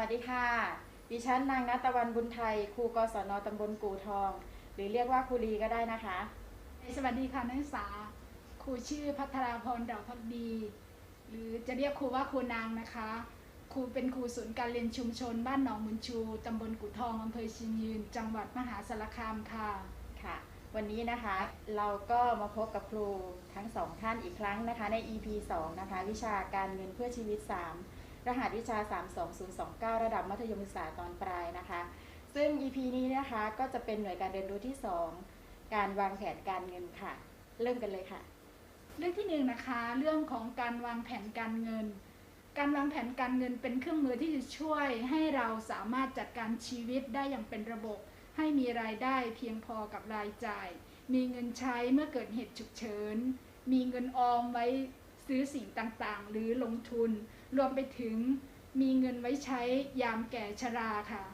วัสดีค่ะ ดิฉันนางนัตวันบุญไทย ครูกศนตำบลกู่ทอง หรือเรียกว่าครูลีก็ได้นะคะ สวัสดีค่ะนักศึกษา ครูชื่อพัทราพรดอกพักดี หรือจะเรียกครูว่าครูนางนะคะ ครูเป็นครูศูนย์การเรียนชุมชน บ้านหนองมุนชู ตำบลกุทองอำเภอชิงยืน จังหวัดมหาสารคามค่ะ ค่ะ วันนี้นะคะเราก็มาพบกับครูทั้งสองท่านอีกครั้งนะคะใน EP 2 นะคะ วิชาการเงินเพื่อชีวิต 3 รหัสวิชา 32029 ระดับมัธยมศึกษาตอนปลายนะคะ ซึ่ง EP นี้นะคะก็จะเป็นหน่วยการเรียนรู้ที่ 2 การวางแผนการเงินค่ะ เริ่มกันเลยค่ะ เรื่องที่หนึ่งนะคะ เรื่องของการวางแผนการเงิน การวางแผนการเงินเป็นเครื่องมือที่จะช่วยให้เราสามารถจัดการชีวิตได้อย่างเป็นระบบ ให้มีรายได้เพียงพอกับรายจ่าย มีเงินใช้เมื่อเกิดเหตุฉุกเฉิน มีเงินออมไว้ซื้อสิ่งต่างๆ หรือลงทุน รวมไปถึงมีเงินไว้ใช้ยามแก่ชราค่ะ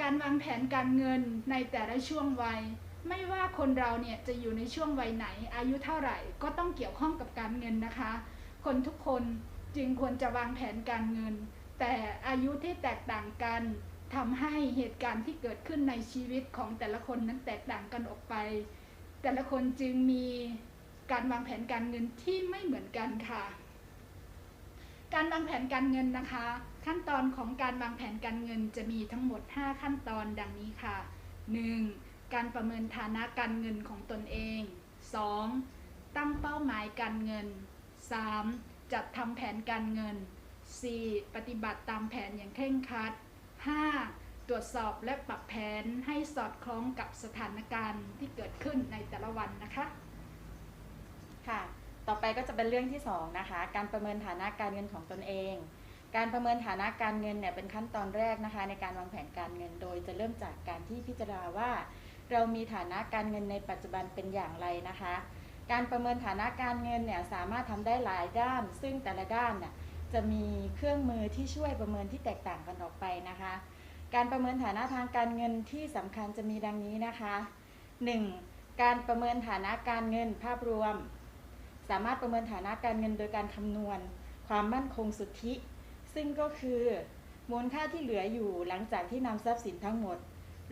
การวางแผนการเงินในแต่ละช่วงวัย ไม่ว่าคนเราเนี่ยจะอยู่ในช่วงวัยไหน อายุเท่าไหร่ก็ต้องเกี่ยวข้องกับการเงินนะคะ คนทุกคนจึงควรจะวางแผนการเงิน แต่อายุที่แตกต่างกันทำให้เหตุการณ์ที่เกิดขึ้นในชีวิตของแต่ละคนนั้นแตกต่างกันออกไป แต่ละคนจึงมีการวางแผนการเงินที่ไม่เหมือนกันค่ะ การวางแผนการเงินนะคะ ขั้นตอนของการวางแผนการเงินจะมีทั้งหมด 5 ขั้นตอนดังนี้ค่ะ 1. การประเมินฐานะการเงินของตนเอง 2. ตั้งเป้าหมายการเงิน 3. จัดทำแผนการเงิน 4. ปฏิบัติตามแผนอย่างเคร่งครัด 5. ตรวจสอบและปรับแผนให้สอดคล้องกับสถานการณ์ที่เกิดขึ้นในแต่ละวันนะคะ ค่ะ ต่อไปก็จะเป็นเรื่องที่2นะคะ การประเมินฐานะการเงินของตนเอง การประเมินฐานะการเงินเนี่ยเป็นขั้นตอนแรกนะคะ ในการวางแผนการเงินโดยจะเริ่มจากการที่พิจารณาว่า เรามีฐานะการเงินในปัจจุบันเป็นอย่างไรนะคะ การประเมินฐานะการเงินเนี่ยสามารถทำได้หลายด้าน ซึ่งแต่ละด้านน่ะจะมีเครื่องมือที่ช่วยประเมินที่แตกต่างกันออกไปนะคะ การประเมินฐานะทางการเงินที่สำคัญจะมีดังนี้นะคะ 1. การประเมินฐานะการเงินภาพรวม สามารถประเมินฐานะการเงินโดยการคำนวณ ความมั่นคงสุทธิ ซึ่งก็คือมูลค่าที่เหลืออยู่หลังจากที่นำทรัพย์สินทั้งหมด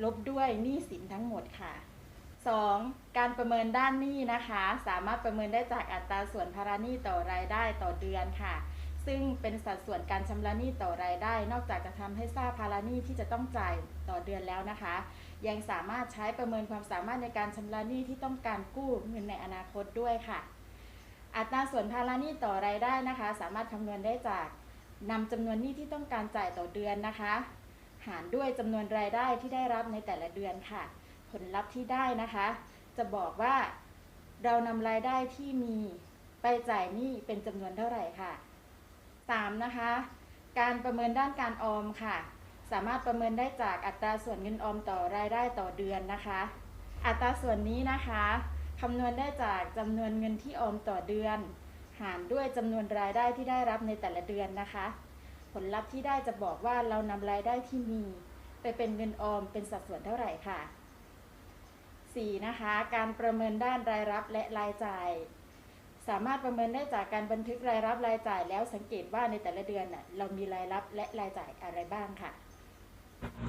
ลบด้วยหนี้สินทั้งหมดค่ะ 2. การประเมินด้านหนี้นะคะ สามารถประเมินได้จากอัตราส่วนภาระหนี้ต่อรายได้ต่อเดือนค่ะ ซึ่งเป็นสัดส่วนการชำระหนี้ต่อรายได้ นอกจากจะทำให้ทราบภาระหนี้ที่จะต้องจ่ายต่อเดือนแล้วนะคะ ยังสามารถใช้ประเมินความสามารถในการชำระหนี้ที่ต้องการกู้เงินในอนาคตด้วยค่ะ อัตราส่วนภาระหนี้ต่อรายได้นะคะ สามารถคำนวณได้จากนำจำนวนหนี้ที่ต้องการจ่ายต่อเดือนนะคะ หารด้วยจำนวนรายได้ที่ได้รับในแต่ละเดือนค่ะ ผลลัพธ์ที่ได้นะคะ จะบอกว่าเรานำรายได้ที่มีไปจ่ายหนี้เป็นจำนวนเท่าไหร่ค่ะ 3. นะคะ การประเมินด้านการออมค่ะ สามารถประเมินได้จากอัตราส่วนเงินออมต่อรายได้ต่อเดือนนะคะ อัตราส่วนนี้นะคะ คำนวณได้จากจำนวนเงินที่ออมต่อเดือน หารด้วยจำนวนรายได้ที่ได้รับในแต่ละเดือนนะคะ ผลลัพธ์ที่ได้จะบอกว่าเรานำรายได้ที่มี ไปเป็นเงินออมเป็นสัดส่วนเท่าไหร่ค่ะ 4. นะคะ การประเมินด้านรายรับและรายจ่าย สามารถประเมินได้จากการบันทึกรายรับรายจ่าย แล้วสังเกตว่าในแต่ละเดือนน่ะเรามีรายรับและรายจ่ายอะไรบ้างค่ะ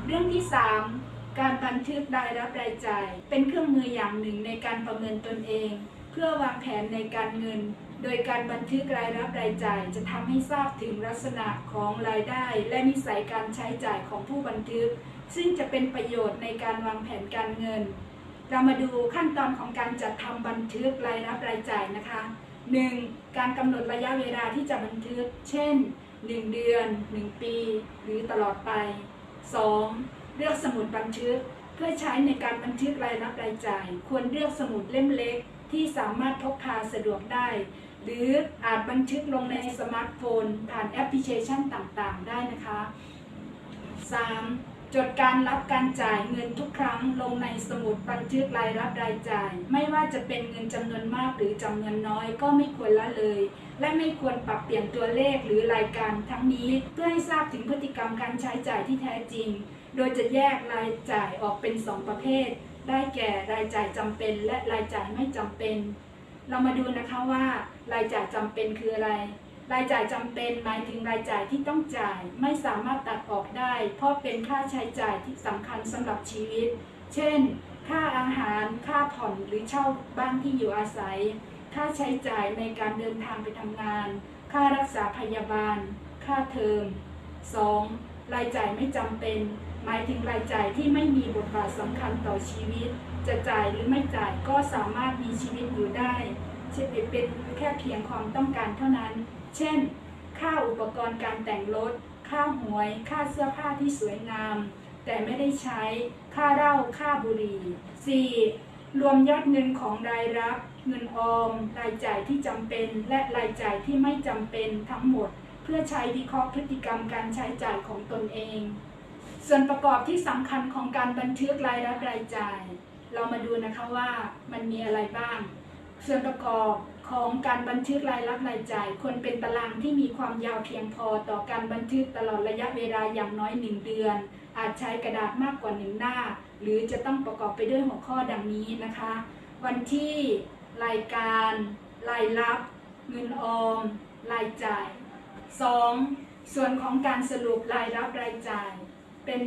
เรื่องที่ 3 การบันทึกรายรับรายจ่าย เป็นเครื่องมืออย่างหนึ่งในการประเมินตนเอง เพื่อวางแผนในการเงิน โดยการบันทึกรายรับรายจ่าย จะทำให้ทราบถึงลักษณะของรายได้ และนิสัยการใช้จ่ายของผู้บันทึก ซึ่งจะเป็นประโยชน์ในการวางแผนการเงิน เรามาดูขั้นตอนของการจัดทำบันทึกรายรับรายจ่ายนะคะ 1. การกำหนดระยะเวลาที่จะบันทึก เช่น 1 เดือน 1 ปี หรือตลอดไป 2. เลือกสมุดบันทึก เพื่อใช้ในการบันทึกรายรับรายจ่าย ควรเลือกสมุดเล่มเล็กที่สามารถพกพาสะดวกได้ หรืออาจบันทึกลงในสมาร์ทโฟน ผ่านแอปพลิเคชันต่างๆ ได้นะคะ 3. จดการรับการจ่ายเงินทุกครั้งลงในสมุดบันทึกรายรับรายจ่าย ไม่ว่าจะเป็นเงินจำนวนมากหรือจำนวนน้อยก็ไม่ควรละเลย และไม่ควรปรับเปลี่ยนตัวเลขหรือรายการทั้งนี้ เพื่อให้ทราบถึงพฤติกรรมการใช้จ่ายที่แท้จริง โดยจะแยกรายจ่ายออกเป็น 2 ประเภท ได้แก่รายจ่ายจำเป็น และรายจ่ายไม่จำเป็น เรามาดูนะคะว่ารายจ่ายจำเป็นคืออะไร รายจ่ายจำเป็นหมายถึงรายจ่ายที่ต้องจ่าย ไม่สามารถตัดออกได้ เพราะเป็นค่าใช้จ่ายที่สำคัญสำหรับชีวิต เช่น ค่าอาหาร ค่าผ่อนหรือเช่าบ้านที่อยู่อาศัย ค่าใช้จ่ายในการเดินทางไปทำงาน ค่ารักษาพยาบาล ค่าเทอม 2. รายจ่ายไม่จำเป็น หมายถึงรายจ่ายที่ไม่มีบทบาทสำคัญต่อชีวิต จะจ่ายหรือไม่จ่ายก็สามารถมีชีวิตอยู่ได้เช่นเป็นแค่เพียงความต้องการเท่านั้น เช่น ค่าอุปกรณ์การแต่งรถ ค่าหวย ค่าเสื้อผ้าที่สวยงาม แต่ไม่ได้ใช้ ค่าเหล้า ค่าบุหรี่ 4. รวมยอดเงินของรายรับ เงินออม รายจ่ายที่จำเป็น และรายจ่ายที่ไม่จำเป็นทั้งหมด เพื่อใช้วิเคราะห์พฤติกรรมการใช้จ่ายของตนเอง ส่วนประกอบที่สำคัญของการบันทึกรายรับรายจ่าย เรามาดูนะคะว่ามันมีอะไรบ้าง ส่วนประกอบของการบันทึกรายรับรายจ่ายควรเป็นตารางที่มีความยาวเพียงพอต่อการบันทึกตลอดระยะเวลาอย่างน้อย 1 เดือน อาจใช้กระดาษมากกว่าหนึ่งหน้า หรือจะต้องประกอบไปด้วยหัวข้อดังนี้นะคะ วันที่ รายการ รายรับ เงินออม รายจ่าย 2. ส่วนของการสรุปรายรับรายจ่าย เป็น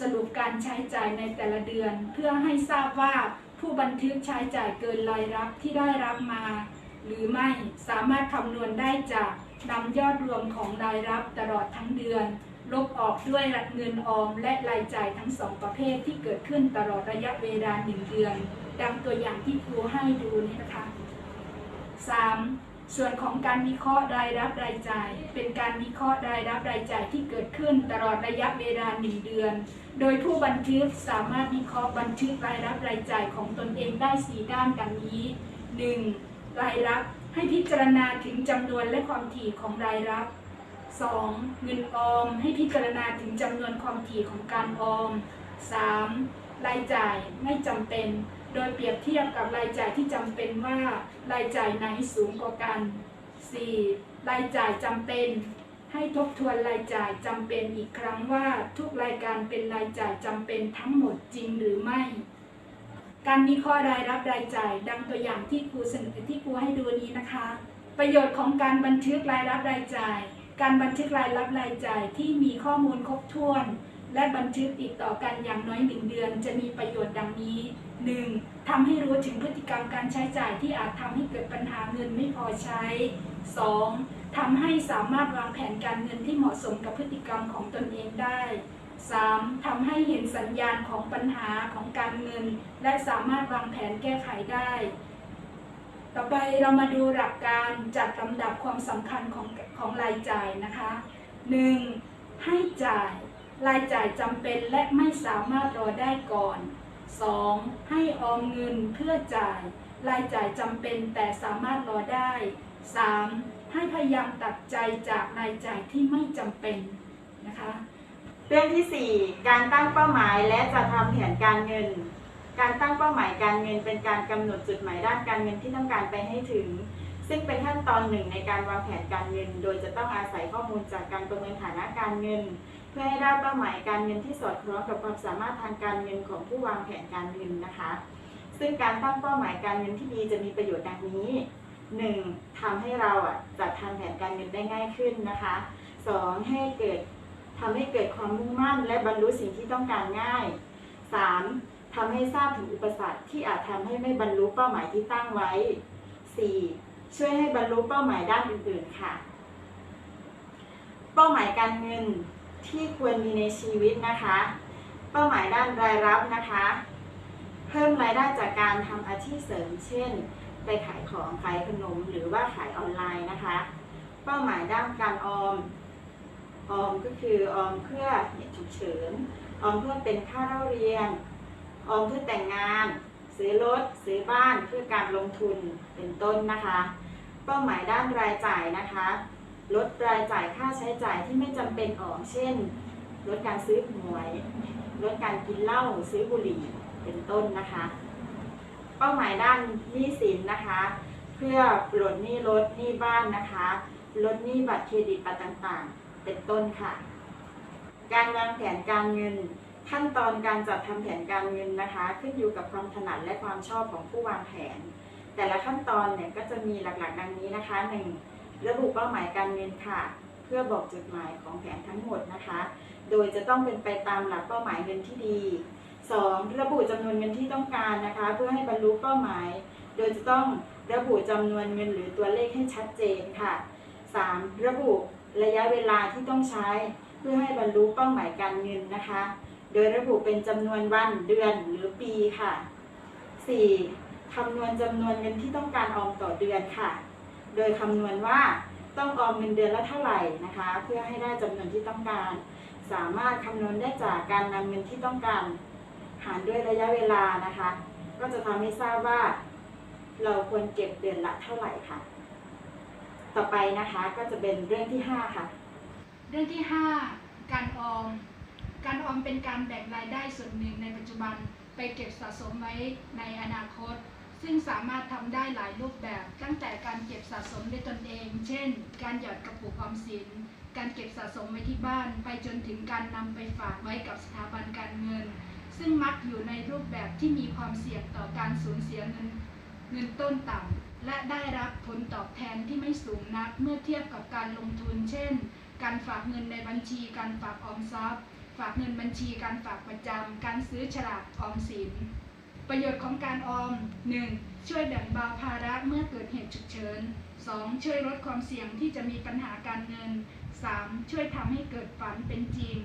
สรุปการใช้จ่ายในแต่ละเดือน เพื่อให้ทราบว่าผู้บันทึกใช้จ่ายเกินรายรับที่ได้รับมา หรือไม่สามารถคำนวณได้จากนำยอดรวมของรายรับตลอดทั้งเดือน ลบออกด้วยเงินออมและรายจ่ายทั้งสองประเภทที่เกิดขึ้นตลอดระยะเวลาหนึ่งเดือน ดังตัวอย่างที่ครูให้ดูนี้นะคะ 3. ส่วนของการวิเคราะห์รายรับรายจ่าย เป็นการวิเคราะห์รายรับรายจ่ายที่เกิดขึ้นตลอดระยะเวลาหนึ่งเดือน โดยผู้บันทึกสามารถวิเคราะห์บันทึกรายรับรายจ่ายของตนเองได้ 4 ด้านดังนี้ 1. รายรับให้พิจารณาถึงจำนวนและความถี่ของรายรับ 2. เงินออมให้พิจารณาถึงจำนวนความถี่ของการออม 3. รายจ่ายไม่จำเป็น โดยเปรียบเทียบกับรายจ่ายที่จำเป็นว่า รายจ่ายไหนสูงกว่ากัน 4. รายจ่ายจำเป็น ให้ทบทวนรายจ่ายจำเป็นอีกครั้งว่าทุกรายการเป็นรายจ่ายจำเป็นทั้งหมดจริงหรือไม่ การวิเคราะห์รายรับรายจ่ายดังตัวอย่างที่ครูเสนอที่ครูให้ดูนี้นะคะ ประโยชน์ของการบันทึกรายรับรายจ่าย การบันทึกรายรับรายจ่ายที่มีข้อมูลครบถ้วน และบันทึกติดต่อกันอย่างน้อยหนึ่งเดือน จะมีประโยชน์ดังนี้ 1. ทำให้รู้ถึงพฤติกรรมการใช้จ่ายที่อาจทำให้เกิดปัญหาเงินไม่พอใช้ 2. ทำให้สามารถวางแผนการเงินที่เหมาะสมกับพฤติกรรมของตนเองได้ 3. ทำให้เห็นสัญญาณของปัญหาของการเงิน และสามารถวางแผนแก้ไขได้ ต่อไปเรามาดูหลักการจัดลำดับความสำคัญของของรายจ่ายนะคะ 1. ให้จ่าย รายจ่ายจำเป็นและไม่สามารถรอได้ก่อน 2. ให้ออมเงินเพื่อจ่าย รายจ่ายจำเป็นแต่สามารถรอได้ 3. ให้พยายามตัดใจจากรายจ่ายที่ไม่จำเป็นนะคะเรื่องที่ 4 การตั้งเป้าหมายและจัดทำแผนการเงิน การตั้งเป้าหมายการเงิน เป็นการกำหนดจุดหมายด้านการเงินที่ต้องการไปให้ถึง ซึ่งเป็นขั้นตอนหนึ่งในการวางแผนการเงิน โดยจะต้องอาศัยข้อมูลจากการประเมินฐานะการเงิน พื่อให้ได้เป้าหมายการเงินที่สอดคล้องกับความสามารถทางการเงินของผู้วางแผนการเงินนะคะ ซึ่งการตั้งเป้าหมายการเงินที่ดีจะมีประโยชน์ดังนี้ 1. ทำให้เราอะจัดทำแผนการเงินได้ง่ายขึ้นนะคะ 2. ให้เกิดทำให้เกิดความมุ่งมั่น และบรรลุสิ่งที่ต้องการง่าย 3. ทำให้ทราบถึงอุปสรรคที่อาจทำให้ไม่บรรลุเป้าหมายที่ตั้งไว้ 4. ช่วยให้บรรลุเป้าหมายด้านอื่นๆค่ะ เป้าหมายการเงิน ที่ควรมีในชีวิตนะคะ เป้าหมายด้านรายรับนะคะ เพิ่มรายได้จากการทำอาชีพเสริม เช่น ไปขายของขายขนมหรือว่าขายออนไลน์นะคะ เป้าหมายด้านการออม ออมก็คือออมเพื่อเหตุฉุกเฉิน ออมเพื่อเป็นค่าเล่าเรียน ออมเพื่อแต่งงาน ซื้อรถ ซื้อบ้านเพื่อการลงทุนเป็นต้นนะคะ เป้าหมายด้านรายจ่ายนะคะ ลดรายจ่ายค่าใช้จ่ายที่ไม่จำเป็นออกเช่น ลดการซื้อหวยลดการกินเหล้าซื้อบุหรี่เป็นต้นนะคะ เป้าหมายด้านหนี้สินนะคะ เพื่อปลดหนี้รถหนี้บ้านนะคะลดหนี้บัตรเครดิตบัตรต่างๆ เป็นต้นค่ะ การวางแผนการเงินขั้นตอนการจัดทำแผนการเงินนะคะ ขึ้นอยู่กับความถนัดและความชอบของผู้วางแผน แต่ละขั้นตอนเนี่ยก็จะมีหลักๆ ดังนี้นะคะ 1. ระบุเป้าหมายการเงินค่ะ เพื่อบอกจุดหมายของแผนทั้งหมดนะคะ โดยจะต้องเป็นไปตามหลักเป้าหมายเงินที่ดี 2. ระบุจำนวนเงินที่ต้องการนะคะ เพื่อให้บรรลุเป้าหมาย โดยจะต้องระบุจำนวนเงินหรือตัวเลขให้ชัดเจนค่ะ 3. ระบุระยะเวลาที่ต้องใช้ เพื่อให้บรรลุเป้าหมายการเงินนะคะ โดยระบุเป็นจำนวนวันเดือนหรือปีค่ะ 4. คำนวณจำนวนเงินที่ต้องการออมต่อเดือนค่ะ โดยคำนวณว่าต้องออมเงินเดือนละเท่าไหร่นะคะ เพื่อให้ได้จำนวนที่ต้องการ สามารถคำนวณได้จากการนำเงินที่ต้องการ หารด้วยระยะเวลานะคะ ก็จะทำให้ทราบว่า เราควรเก็บเดือนละเท่าไหร่ค่ะ ต่อไปนะคะก็จะเป็นเรื่องที่ 5 ค่ะ เรื่องที่ 5 การออม การออมเป็นการแบ่งรายได้ส่วนหนึ่งในปัจจุบันไปเก็บสะสมไว้ในอนาคต ซึ่งสามารถทำได้หลายรูปแบบ ตั้งแต่การเก็บสะสมด้วยตนเอง เช่น การหยอดกระปุกออมสิน การเก็บสะสมไว้ที่บ้าน ไปจนถึงการนำไปฝากไว้กับสถาบันการเงิน ซึ่งมักอยู่ในรูปแบบที่มีความเสี่ยงต่อการสูญเสียเงินเงินต้นต่ำและได้รับผลตอบแทนที่ไม่สูงนักเมื่อเทียบกับการลงทุน เช่น การฝากเงินในบัญชี การฝากออมทรัพย์ ฝากเงินบัญชี การฝากประจำ การซื้อฉลากออมสิน ประโยชน์ของการออม 1. ช่วยแบ่งเบาภาระเมื่อเกิดเหตุฉุกเฉิน 2. ช่วยลดความเสี่ยงที่จะมีปัญหาการเงิน 3. ช่วยทำให้เกิดฝันเป็นจริง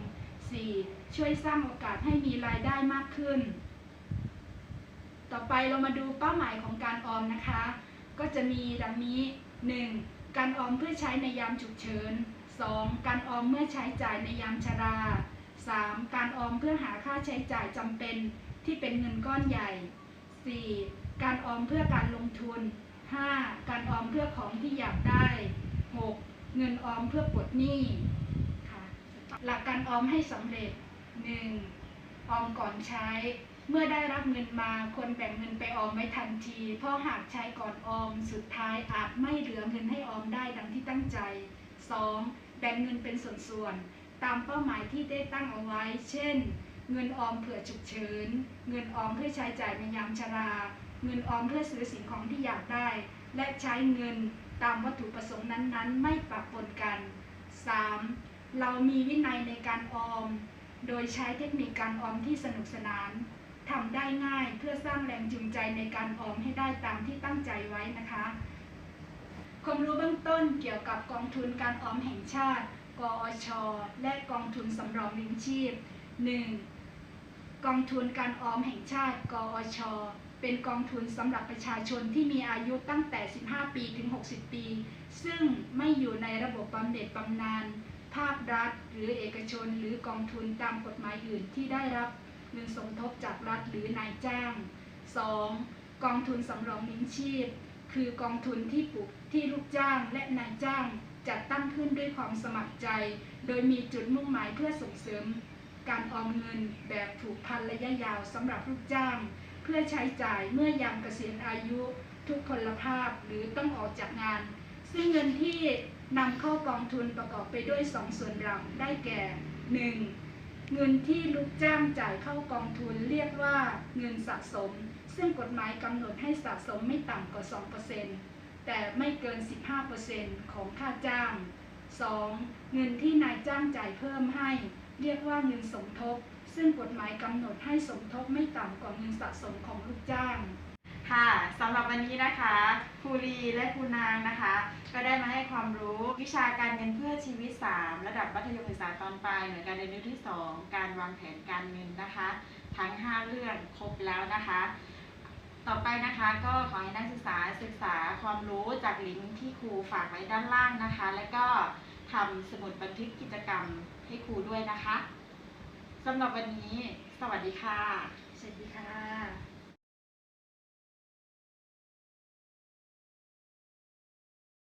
4. ช่วยสร้างโอกาสให้มีรายได้มากขึ้น ต่อไปเรามาดูเป้าหมายของการออมนะคะ ก็จะมีดังนี้ 1. การออมเพื่อใช้ในยามฉุกเฉิน 2. การออมเมื่อใช้จ่ายในยามชรา 3. การออมเพื่อหาค่าใช้จ่ายจำเป็น ที่เป็นเงินก้อนใหญ่ 4. การออมเพื่อการลงทุน 5. การออมเพื่อของที่อยากได้ 6. เงินออมเพื่อปลดหนี้ค่ะหลักการออมให้สำเร็จ 1. ออมก่อนใช้ เมื่อได้รับเงินมาควรแบ่งเงินไปออมไว้ทันที เพราะหากใช้ก่อนออมสุดท้ายอาจไม่เหลือเงินให้ออมได้ดังที่ตั้งใจ 2. แบ่งเงินเป็นส่วนๆตามเป้าหมายที่ได้ตั้งเอาไว้ เช่น เงินออมเผื่อฉุกเฉิน เงินออมเพื่อใช้จ่ายในยามชรา เงินออมเพื่อซื้อสิ่งของที่อยากได้ และใช้เงินตามวัตถุประสงค์นั้นๆ ไม่ปะปนกัน 3. เรามีวินัยในการออม โดยใช้เทคนิคการออมที่สนุกสนานทำได้ง่ายเพื่อสร้างแรงจูงใจในการออมให้ได้ตามที่ตั้งใจไว้นะคะความรู้เบื้องต้นเกี่ยวกับกองทุนการออมแห่งชาติ กอช และกองทุนสำรองเลี้ยงชีพ 1. กองทุนการออมแห่งชาติ กอช เป็นกองทุนสำหรับประชาชนที่มีอายุตั้งแต่ 15 ปีถึง 60 ปี ซึ่งไม่อยู่ในระบบบำเหน็จบำนาญ ภาครัฐ หรือเอกชน หรือกองทุนตามกฎหมายอื่นที่ได้รับเงินสมทบจากรัฐหรือนายจ้าง 2. กองทุนสำรองเลี้ยงชีพ คือกองทุนที่ปลูกที่ลูกจ้างและนายจ้างจัดตั้งขึ้นด้วยความสมัครใจ โดยมีจุดมุ่งหมายเพื่อส่งเสริม การออมเงินแบบผูกพันระยะยาวสำหรับลูกจ้าง เพื่อใช้จ่ายเมื่อยามเกษียณอายุทุกพลภาพหรือต้องออกจากงาน ซึ่งเงินที่นำเข้ากองทุนประกอบไปด้วย 2 ส่วนหลักได้แก่ 1. เงินที่ลูกจ้างจ่ายเข้ากองทุนเรียกว่าเงินสะสม ซึ่งกฎหมายกำหนดให้สะสมไม่ต่ำกว่า 2%แต่ไม่เกิน 15%ของค่าจ้าง 2. เงินที่นายจ้างจ่ายเพิ่มให้ เรียกว่าเงินสมทบ ซึ่งกฎหมายกำหนดให้สมทบไม่ต่ำกว่าเงินสะสมของลูกจ้าง ค่ะสำหรับวันนี้นะคะครูรีและครูนางนะคะ ก็ได้มาให้ความรู้วิชาการเงินเพื่อชีวิต 3 ระดับมัธยมศึกษาตอนปลายหน่วยการเรียนรู้ที่ 2 การวางแผนการเงินนะคะ ทั้ง 5 เรื่องครบแล้วนะคะ ต่อไปนะคะก็ขอให้นักศึกษาศึกษาความรู้จากลิงก์ที่ครูฝากไว้ด้านล่างนะคะ แล้วก็ทำสมุดบันทึกกิจกรรม ให้ครูด้วยนะคะสำหรับวันนี้ สวัสดีค่ะ สวัสดีค่ะ